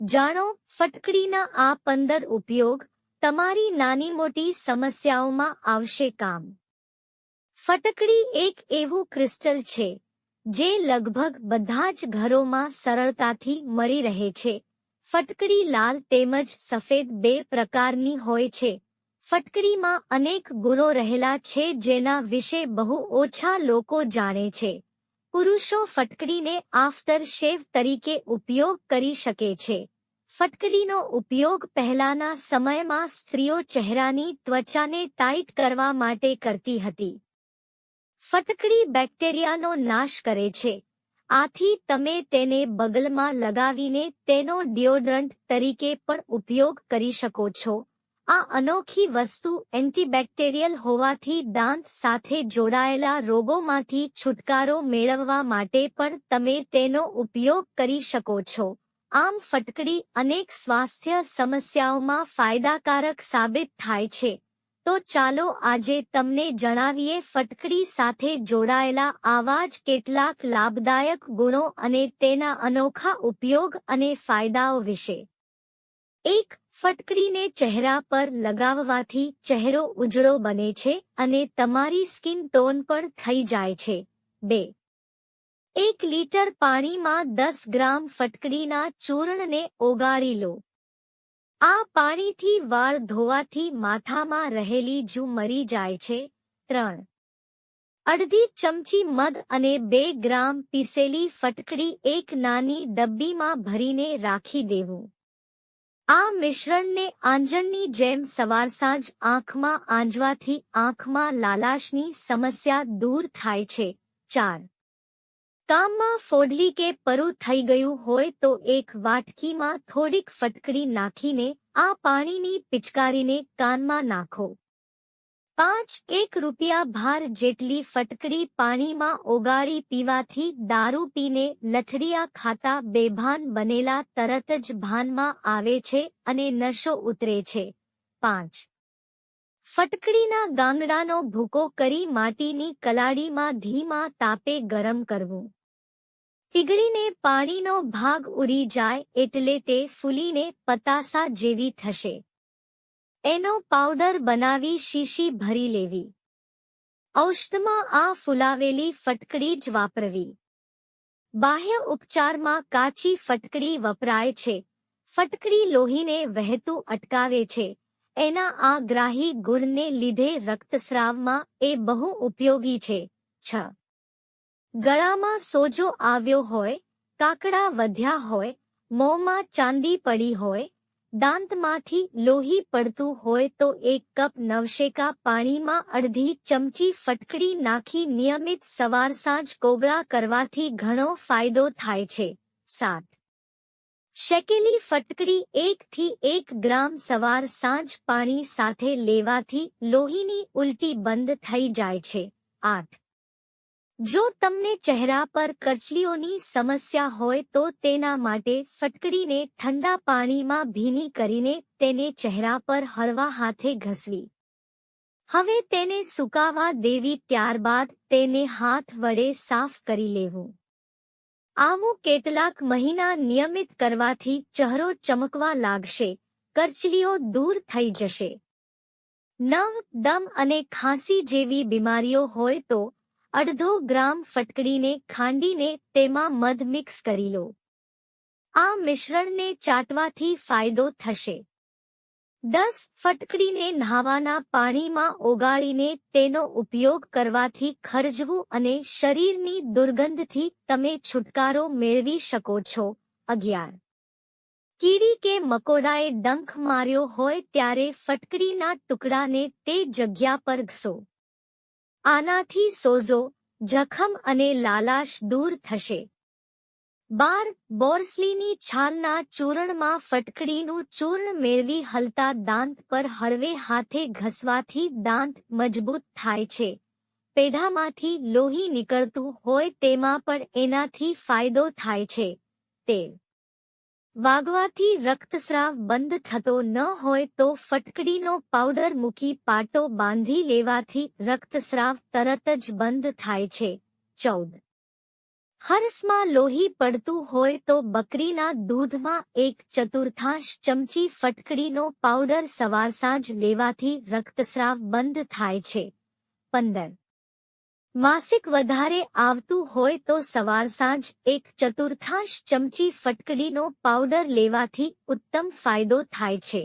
જાણો, ફટકડીના આ પંદર ઉપયોગ તમારી નાની મોટી સમસ્યાઓમાં આવશે કામ. ફટકડી એક એવું ક્રિસ્ટલ છે, જે લગભગ બધા જ ઘરોમાં સરળતાથી મળી રહે છે. ફટકડી લાલ તેમજ સફેદ બે પ્રકારની હોય છે. ફટકડીમાં અનેક ગુણો રહેલા છે જેના વિશે બહુ ઓછા લોકો જાણે છે. પુરુષો ફટકડીને આફ્ટર શેવ તરીકે ઉપયોગ કરી શકે છે. ફટકડીનો ઉપયોગ પહેલાના સમયમાં સ્ત્રીઓ ચહેરાની ત્વચાને ટાઈટ કરવા માટે કરતી હતી. ફટકડી બેક્ટેરિયાનો નાશ કરે છે. આથી તમે તેને બગલમાં લગાવીને તેનો ડિયોડ્રન્ટ તરીકે પણ ઉપયોગ કરી શકો છો. આ અનોખી વસ્તુ એન્ટીબેક્ટેરિયલ હોવાથી દાંત સાથે જોડાયેલા રોગોમાંથી છુટકારો મેળવવા માટે પણ તમે તેનો ઉપયોગ કરી શકો છો. આમ ફટકડી અનેક સ્વાસ્થ્ય સમસ્યાઓમાં ફાયદાકારક સાબિત થાય છે. તો ચાલો આજે તમને જણાવીએ ફટકડી સાથે જોડાયેલા આવા જ કેટલાક લાભદાયક ગુણો અને તેના અનોખા ઉપયોગ અને ફાયદાઓ વિશે. એક ફટકડીને ચહેરા પર લગાવવાથી ચહેરો ઉજળો બને છે અને તમારી સ્કિન ટોન પણ થઈ જાય છે. બે. એક લીટર પાણીમાં દસ ગ્રામ ફટકડીના ચૂર્ણને ઓગાળી લો. આ પાણીથી વાળ ધોવાથી માથામાં રહેલી જુ મરી જાય છે. ત્રણ. અડધી ચમચી મધ અને બે ગ્રામ પીસેલી ફટકડી એક નાની ડબ્બીમાં ભરીને રાખી દેવું. આ મિશ્રણને આંજણની જેમ સવાર સાંજ આંખમાં આંજવાથી આંખમાં લાલાશની સમસ્યા દૂર થાય છે. ચાર. કામમાં ફોડલી કે પરુ થઈ ગયું હોય તો એક વાટકીમાં થોડીક ફટકડી નાખીને આ પાણીની પિચકારીને કાનમાં નાખો. પાંચ એક રૂપિયા ભાર જેટલી ફટકડી પાણીમાં ઓગાળી પીવાથી દારૂ પીને લથડિયા ખાતા બેભાન બનેલા તરત જ ભાનમાં આવે છે અને નશો ઉતરે છે. પાંચ. ફટકડીના ગાંગડાનો ભૂકો કરી માટીની કલાડીમાં ધીમા તાપે ગરમ કરવું. પીગળીને પાણીનો ભાગ ઉડી જાય એટલે તે ફૂલીને પતાસા જેવી થશે. એનો પાવડર બનાવી શીશી ભરી લેવી. ઔષધમાં આ ફુલાવેલી ફટકડી જ વાપરવી. બાહ્ય ઉપચારમાં કાચી ફટકડી વપરાય છે. ફટકડી લોહીને વહેતું અટકાવે છે. એના આ ગ્રાહી ગુણને લીધે રક્તસ્રાવમાં એ બહુ ઉપયોગી છે. છ. ગળામાં સોજો આવ્યો હોય, કાકડા વધ્યા હોય, મોંમાં ચાંદી પડી હોય દાંતમાંથી લોહી પડતું હોય તો એક કપ નવશેકા પાણીમાં અડધી ચમચી ફટકડી નાખી નિયમિત સવાર સાંજ કોગળા કરવાથી ઘણો ફાયદો થાય છે. સાત. શેકેલી ફટકડી એકથી એક ગ્રામ સવાર સાંજ પાણી સાથે લેવાથી લોહીની ઉલટી બંધ થઈ જાય છે. આઠ. જો તમને ચહેરા પર કરચલીઓની સમસ્યા હોય તો તેના માટે ફટકડીને ઠંડા પાણીમાં ભીની કરીને તેને ચહેરા પર હળવા હાથે ઘસવી. હવે તેને સુકાવા દેવી ત્યારબાદ તેને હાથ વડે સાફ કરી લેવું. આવું કેટલાક મહિના નિયમિત કરવાથી ચહેરો ચમકવા લાગશે, કરચલીઓ દૂર થઈ જશે. નવ, દમ અને ખાંસી જેવી બીમારીઓ હોય તો અડધો ગ્રામ ફટકડીને ખાંડીને તેમાં મધ મિક્સ કરી લો. આ મિશ્રણને ચાટવાથી ફાયદો થશે. દસ ફટકડીને નહાવાના પાણીમાં ઓગાળીને તેનો ઉપયોગ કરવાથી ખરજવું અને શરીરની દુર્ગંધથી તમે છુટકારો મેળવી શકો છો. અગિયાર. કીડી કે મકોડાએ ડંખ માર્યો હોય ત્યારે ફટકડીના ટુકડાને તે જગ્યા પર ઘસો. આનાથી સોઝો જખમ અને લાલાશ દૂર થશે. બાર, બોર્સલીની છાલના ચૂરણમાં ફટકડીનું ચૂર્ણ મેળવી હલતા દાંત પર હળવે હાથે ઘસવાથી દાંત મજબૂત થાય છે. પેઢામાંથી લોહી નીકળતું હોય તેમાં પણ એનાથી ફાયદો થાય છે. તેલ વાગવાથી રક્તસ્રાવ બંધ થતો ન હોય તો ફટકડીનો પાવડર મૂકી પાટો બાંધી લેવાથી રક્તસ્રાવ તરત જ બંધ થાય છે. ચૌદ. હર્ષમાં લોહી પડતું હોય તો બકરીના દૂધમાં એક ચતુર્થાંશ ચમચી ફટકડીનો પાવડર સવાર સાંજ લેવાથી રક્તસ્રાવ બંધ થાય છે. પંદર. માસિક વધારે આવતું હોય તો સવાર સાંજ એક ચતુર્થાંશ ચમચી ફટકડીનો પાવડર લેવાથી ઉત્તમ ફાયદો થાય છે.